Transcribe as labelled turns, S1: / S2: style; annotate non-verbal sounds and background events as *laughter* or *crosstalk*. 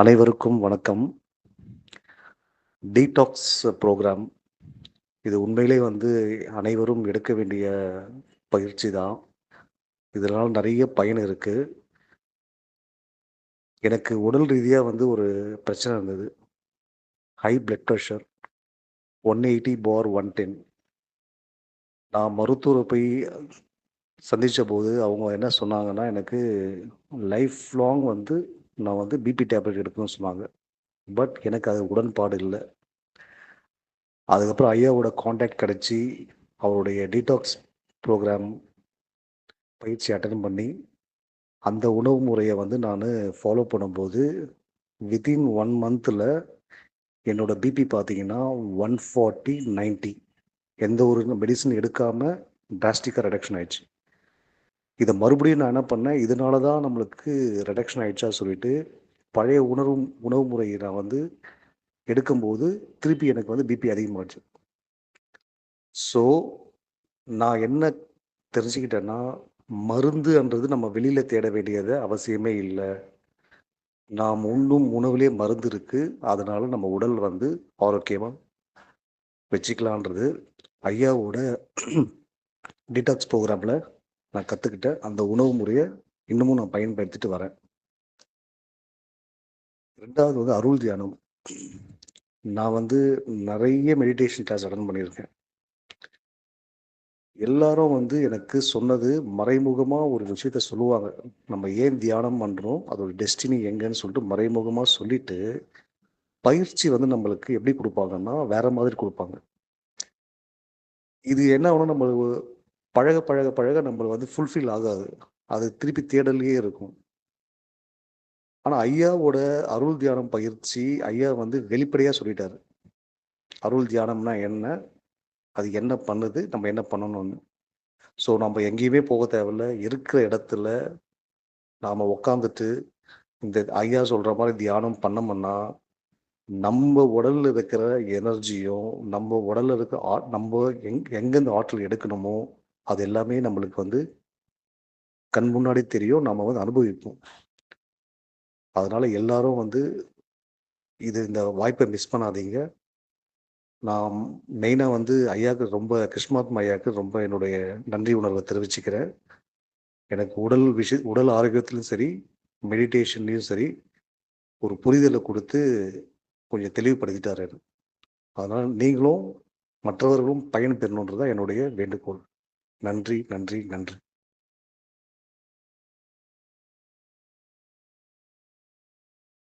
S1: அனைவருக்கும் வணக்கம். Detox program இது உண்மையிலே வந்து அனைவரும் எடுக்க வேண்டிய பயிற்சி தான். இதனால் நிறைய பயன் இருக்குது எனக்கு உடல் ரீதியாக வந்து ஒரு பிரச்சனை இருந்தது. High blood pressure one eighty bar one ten நான் மருத்துவரை போய் சந்தித்த போது அவங்க என்ன சொன்னாங்கன்னா எனக்கு லைஃப் லாங் வந்து நான் வந்து பிபி டேப்லெட் எடுக்கணும்னு சொன்னாங்க. பட் எனக்கு அது உடன்பாடு இல்லை. அதுக்கப்புறம் ஐயாவோட காண்டாக்ட் கிடச்சி அவருடைய டீடாக்ஸ் ப்ரோக்ராம் பயிற்சி அட்டன் பண்ணி அந்த உணவு முறையை வந்து நான் ஃபாலோ பண்ணும்போது வித்தின் ஒன் மந்தில் என்னோட பிபி பார்த்தீங்கன்னா ஒன் ஃபார்ட்டி நைன்ட்டி எந்த ஒரு மெடிசன் எடுக்காமல் டிராஸ்டிக்காக ரிடக்ஷன் ஆயிடுச்சு. இதை மறுபடியும் நான் என்ன பண்ணேன்? இதனால தான் நம்மளுக்கு ரிடக்ஷன் ஆயிடுச்சா சொல்லிட்டு பழைய உணவு உணவு முறையை நான் வந்து எடுக்கும்போது திருப்பி எனக்கு வந்து பிபி அதிகமாகிடுச்சு ஸோ நான் என்ன தெரிஞ்சுக்கிட்டேன்னா மருந்துன்றது நம்ம வெளியில் தேட வேண்டியது அவசியமே இல்லை. நாம் உண்ணும் உணவுலேயே மருந்து இருக்குது அதனால் நம்ம உடல் வந்து ஆரோக்கியமாக வச்சுக்கலான்றது ஐயாவோட *clears throat* டிடாக்ஸ் ப்ரோக்ராமில் நான் கற்றுக்கிட்ட அந்த உணவு முறையை இன்னமும் நான் பயன்படுத்திட்டு வரேன். ரெண்டாவது வந்து அருள் தியானம். நான் வந்து நிறைய மெடிடேஷன் கிளாஸ் அட்டன் பண்ணியிருக்கேன். எல்லாரும் வந்து எனக்கு சொன்னது மறைமுகமாக ஒரு விஷயத்த சொல்லுவாங்க. நம்ம ஏன் தியானம் பண்ணுறோம் அதோட டெஸ்டினி எங்கன்னு சொல்லிட்டு மறைமுகமாக சொல்லிட்டு பயிற்சி வந்து நம்மளுக்கு எப்படி கொடுப்பாங்கன்னா வேற மாதிரி கொடுப்பாங்க. இது என்ன ஆகணும் நம்ம பழக பழக பழக நம்மள வந்து ஃபுல்ஃபில் ஆகாது. அது திருப்பி தேடலையே இருக்கும். ஆனால் ஐயாவோட அருள் தியானம் பயிற்சி ஐயா வந்து வெளிப்படையாக சொல்லிட்டாரு. அருள் தியானம்னா என்ன? அது என்ன பண்ணுது? நம்ம என்ன பண்ணணும்னு. ஸோ நம்ம எங்கேயுமே போக தேவையில்ல. இருக்கிற இடத்துல நாம் உக்காந்துட்டு இந்த ஐயா சொல்கிற மாதிரி தியானம் பண்ணோம்னா நம்ம உடலில் இருக்கிற எனர்ஜியும் நம்ம உடலில் இருக்க ஆ நம்ம எங் எங்கேருந்து ஆற்றல் எடுக்கணுமோ அது எல்லாமே நம்மளுக்கு வந்து கண் முன்னாடி தெரியும் நம்ம வந்து அனுபவிப்போம். அதனால எல்லாரும் வந்து இது இந்த வாய்ப்பை மிஸ் பண்ணாதீங்க. நான் மெயினாக வந்து ஐயாவுக்கு ரொம்ப கிருஷ்ணாத்மா ஐயாவுக்கு ரொம்ப என்னுடைய நன்றி உணர்வை தெரிவிச்சுக்கிறேன். எனக்கு உடல் விஷய உடல் ஆரோக்கியத்திலும் சரி மெடிடேஷன்லேயும் சரி ஒரு புரிதலை கொடுத்து கொஞ்சம் தெளிவுபடுத்திட்டாரு. அதனால் நீங்களும் மற்றவர்களும் பயன் பெறணுன்றது என்னுடைய வேண்டுகோள். நன்றி நன்றி நன்றி.